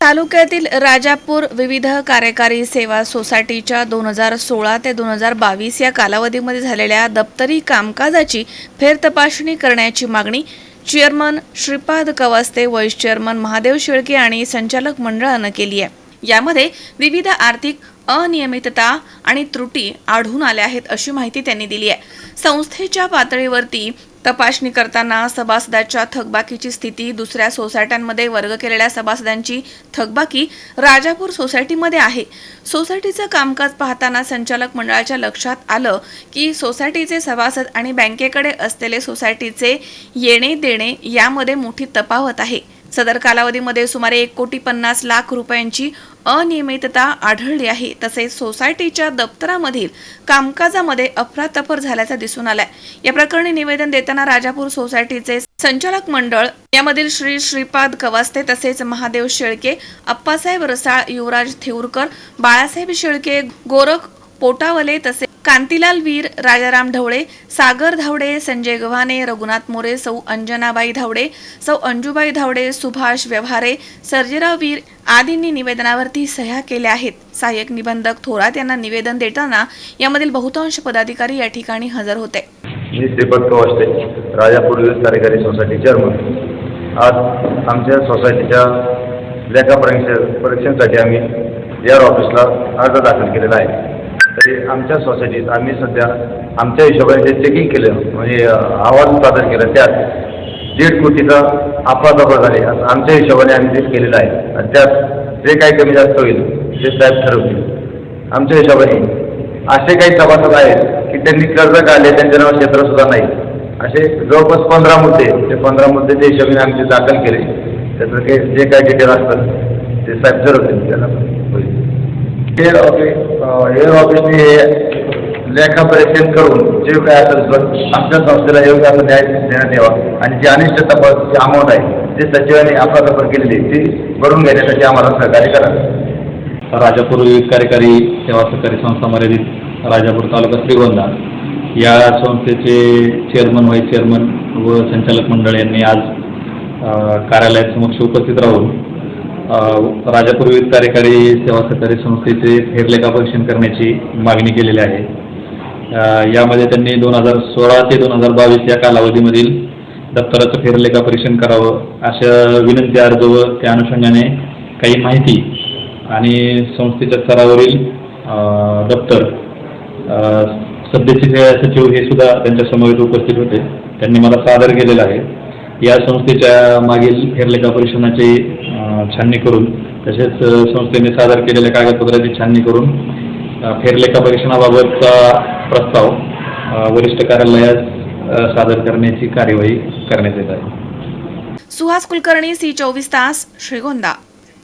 तालुक्यातील राजापूर विविध कार्यकारी सेवा सोसायटीच्या दोन हजार सोळा ते दोन हजार बावीस या कालावधीमध्ये झालेल्या दप्तरी कामकाजाची फेरतपासणी करण्याची मागणी chairman Shripad Kawaste vice chairman Mahadev Shelke आणि संचालक मंडळानं केली आहे. यामध्ये विविध आर्थिक अनियमितता आणि त्रुटी आढळून आल्या आहेत अशी माहिती त्यांनी दिली आहे. संस्थेच्या पातळीवरती तपासणी करताना सभासदाच्या थकबाकीची स्थिती दुसऱ्या सोसायट्यांमध्ये वर्ग केलेल्या सभासदांची थकबाकी राजापूर सोसायटीमध्ये आहे. सोसायटीचं कामकाज पाहताना संचालक मंडळाच्या लक्षात आलं की सोसायटीचे सभासद आणि बँकेकडे असलेले सोसायटीचे येणे देणे यामध्ये मोठी तफावत आहे. सदर कालावधीमध्ये सुमारे एक कोटी पन्नास लाख रुपयांची अनियमितता आढळली आहे. तसेच सोसायटीच्या दप्तरामधील कामकाजामध्ये अफरातफर झाल्याचा दिसून आलाय. या प्रकरणी निवेदन देताना राजापूर सोसायटीचे संचालक मंडळ यामधील श्री श्रीपाद कवास्ते तसेच महादेव शेळके अप्पासाहेब रसाळ युवराज थेऊरकर बाळासाहेब शेळके गोरख पोटावले तसे कांतीलाल वीर राजाराम ढवळे सागर धावडे संजय गव्हाणे रघुनाथ मोरे सौ अंजनाबाई धावडे सौ अंजुबाई धावडे सुभाष व्यवहारे सर्जेराव वीर आदींनी निवेदनावरती सह्या केल्या आहेत. सहाय्यक निबंधक थोरात यांना निवेदन देताना यामधील बहुतांश पदाधिकारी या ठिकाणी हजर होते. मी श्रीपद कवाष्टे राजापूर युथ कार्यकारी सोसायटी चेअरमन आज आमच्या सोसायटीच्या लेखा परीक्षे परीक्षेसाठी आम्ही या ऑफिसला अर्ज दाखल केलेला आहे. तरी आमच्या सोसायटीत आम्ही सध्या आमच्या हिशोबाने जे चेकिंग केलं म्हणजे अहवाल सादर केला त्यात दीड कोटीचा अफरातफर झाली. असं आमच्या हिशोबाने आम्ही ते केलेलं आहे. आणि त्यात जे काही कमी जास्त होईल ते साहेब ठरवतील. आमच्या हिशोबाने असे काही सभासद आहेत की त्यांनी कर्ज काढले त्यांच्या नाव क्षेत्रसुद्धा नाही. असे जवळपास पंधरा मुद्दे ते पंधरा मुद्द्याच्या हिशोबाने आमचे दाखल केले. त्याचं काही जे काही डिटेल असतं ते साहेब ठरवतील त्यांना. होईल हेड ऑफिस हेड ऑफिसने हे लेखा परीक्षण करून जे काय असेल आमच्या संस्थेला योग्य असं न्याय देण्यात यावा आणि जी अनिष्ट तपासची अमाऊंट आहे ते सचिवांनी अफरातफर केलेली ती भरून घेण्यासाठी आम्हाला सहकार्य करा. राजापूर विविध कार्यकारी सेवा सहकारी संस्था मर्यादित राजापूर तालुका श्रीगोंदा. या संस्थेचे चेअरमन व्हाईस चेअरमन व संचालक मंडळ यांनी आज अ, कार्यालयासमक्ष उपस्थित राहून राजापूर विविध कार्यकारी सेवा सहकारी संस्थेचे फेरलेखा परीक्षण करण्याची मागणी केलेली आहे. यामध्ये त्यांनी दोन हजार सोळा ते दोन हजार बावीस या कालावधीमधील दप्तराचं फेरलेखा परीक्षण करावं अशा विनंती अर्ज व त्या अनुषंगाने काही माहिती आणि संस्थेच्या स्तरावरील दप्तर सध्याचे सचिव हे सुद्धा त्यांच्या समवेत उपस्थित होते. त्यांनी मला सादर केलेलं आहे. या संस्थेच्या मागील फेरलेखा परीक्षणाची छाननी करून तसेच संस्थेने सादर केलेल्या कागदपत्राची छाननी करून फेरलेखा परीक्षणाबाबतचा प्रस्ताव वरिष्ठ कार्यालयात सादर करण्याची कार्यवाही करण्यात येत आहे. सुहास कुलकर्णी सी चोवीस तास श्रीगोंदा.